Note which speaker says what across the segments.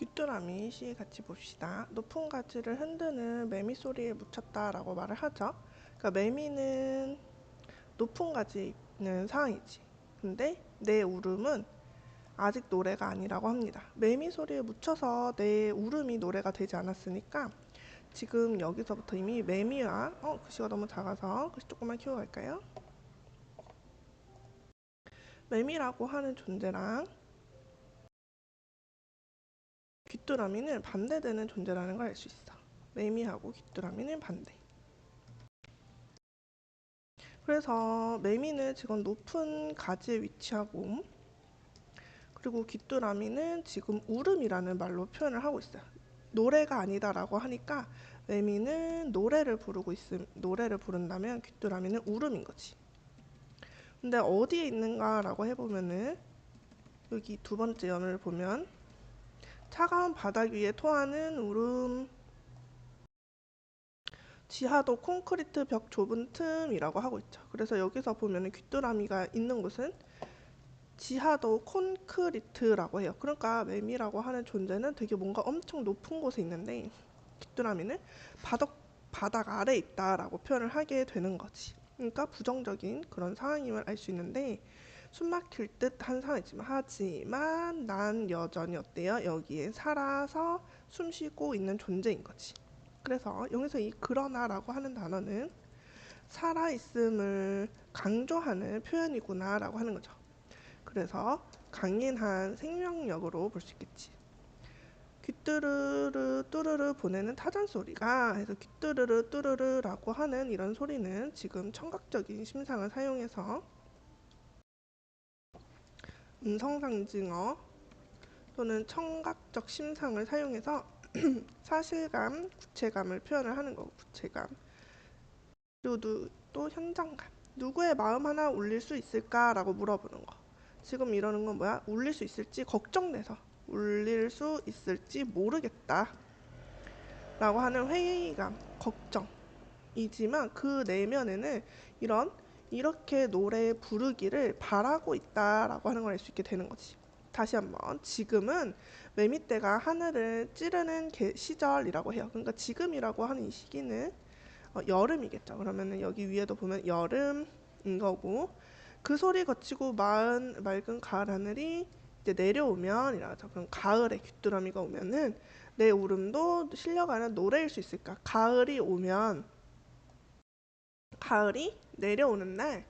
Speaker 1: 귀뚜라미 시 같이 봅시다. 높은 가지를 흔드는 매미 소리에 묻혔다 라고 말을 하죠. 그러니까 매미는 높은 가지에 있는 상황이지. 근데 내 울음은 아직 노래가 아니라고 합니다. 매미 소리에 묻혀서 내 울음이 노래가 되지 않았으니까 지금 여기서부터 이미 매미와 어 글씨가 너무 작아서 글씨 조금만 키워갈까요? 매미라고 하는 존재랑 귀뚜라미는 반대되는 존재라는 걸 알 수 있어. 매미하고 귀뚜라미는 반대. 그래서 매미는 지금 높은 가지에 위치하고 그리고 귀뚜라미는 지금 울음이라는 말로 표현을 하고 있어요. 노래가 아니다라고 하니까 매미는 노래를 부르고 있음 노래를 부른다면 귀뚜라미는 울음인 거지. 근데 어디에 있는가라고 해보면은 여기 두 번째 연을 보면 차가운 바닥 위에 토하는 울음 지하도 콘크리트 벽 좁은 틈이라고 하고 있죠. 그래서 여기서 보면은 귀뚜라미가 있는 곳은 지하도 콘크리트라고 해요. 그러니까 매미라고 하는 존재는 되게 뭔가 엄청 높은 곳에 있는데 귀뚜라미는 바닥 바닥 아래 있다라고 표현을 하게 되는 거지. 그러니까 부정적인 그런 상황임을 알 수 있는데 숨 막힐 듯 한 상황이지만 하지만 난 여전히 어때요? 여기에 살아서 숨 쉬고 있는 존재인 거지. 그래서 여기서 이 그러나라고 하는 단어는 살아 있음을 강조하는 표현이구나라고 하는 거죠. 그래서 강인한 생명력으로 볼 수 있겠지. 귀뚜르르 뚜르르 보내는 타전 소리가 해서 귀뚜르르 뚜르르라고 하는 이런 소리는 지금 청각적인 심상을 사용해서 음성 상징어 또는 청각적 심상을 사용해서 사실감, 구체감을 표현을 하는 거고 구체감. 그리고 또, 또 현장감. 누구의 마음 하나 울릴 수 있을까라고 물어보는 거. 지금 이러는 건 뭐야? 울릴 수 있을지 걱정돼서 울릴 수 있을지 모르겠다 라고 하는 회의감, 걱정이지만 그 내면에는 이런 이렇게 노래 부르기를 바라고 있다라고 하는 걸 알 수 있게 되는 거지. 다시 한번 지금은 매미떼가 하늘을 찌르는 시절이라고 해요. 그러니까 지금이라고 하는 이 시기는 어, 여름이겠죠. 그러면은 여기 위에도 보면 여름인 거고 그 소리 거치고 마은 맑은 가을 하늘이 이제 내려오면 이라죠. 그럼 가을에 귀뚜라미가 오면은 내 울음도 실려가는 노래일 수 있을까? 가을이 오면 가을이 내려오는 날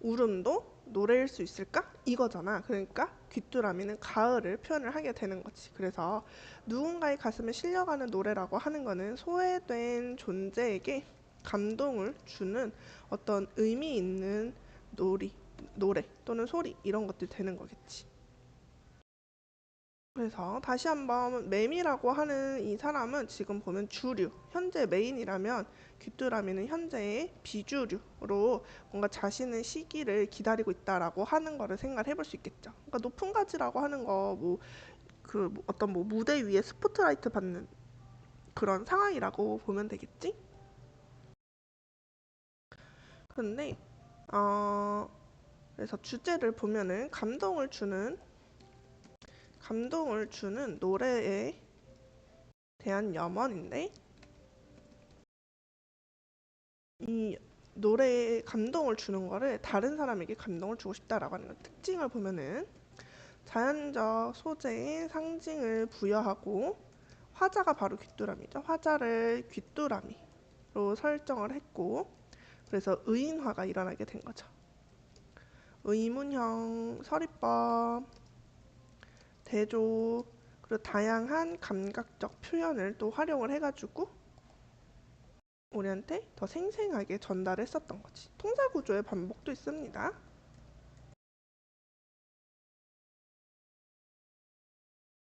Speaker 1: 울음도 노래일 수 있을까? 이거잖아. 그러니까 귀뚜라미는 가을을 표현을 하게 되는 거지. 그래서 누군가의 가슴에 실려가는 노래라고 하는 거는 소외된 존재에게 감동을 주는 어떤 의미 있는 놀이, 노래 또는 소리 이런 것들이 되는 거겠지. 그래서 다시 한번 매미라고 하는 이 사람은 지금 보면 주류, 현재 메인이라면 귀뚜라미는 현재의 비주류로 뭔가 자신의 시기를 기다리고 있다라고 하는 거를 생각을 해볼 수 있겠죠. 그러니까 높은 가지라고 하는 거 뭐그뭐 어떤 뭐 무대 위에 스포트라이트 받는 그런 상황이라고 보면 되겠지. 그런데 어 그래서 주제를 보면은 감동을 주는 감동을 주는 노래에 대한 염원인데 이 노래에 감동을 주는 거를 다른 사람에게 감동을 주고 싶다라고 하는 특징을 보면은 자연적 소재의 상징을 부여하고 화자가 바로 귀뚜라미죠. 화자를 귀뚜라미로 설정을 했고 그래서 의인화가 일어나게 된 거죠. 의문형 서리법 대조 그리고 다양한 감각적 표현을 또 활용을 해가지고 우리한테 더 생생하게 전달했었던 거지. 통사 구조의 반복도 있습니다.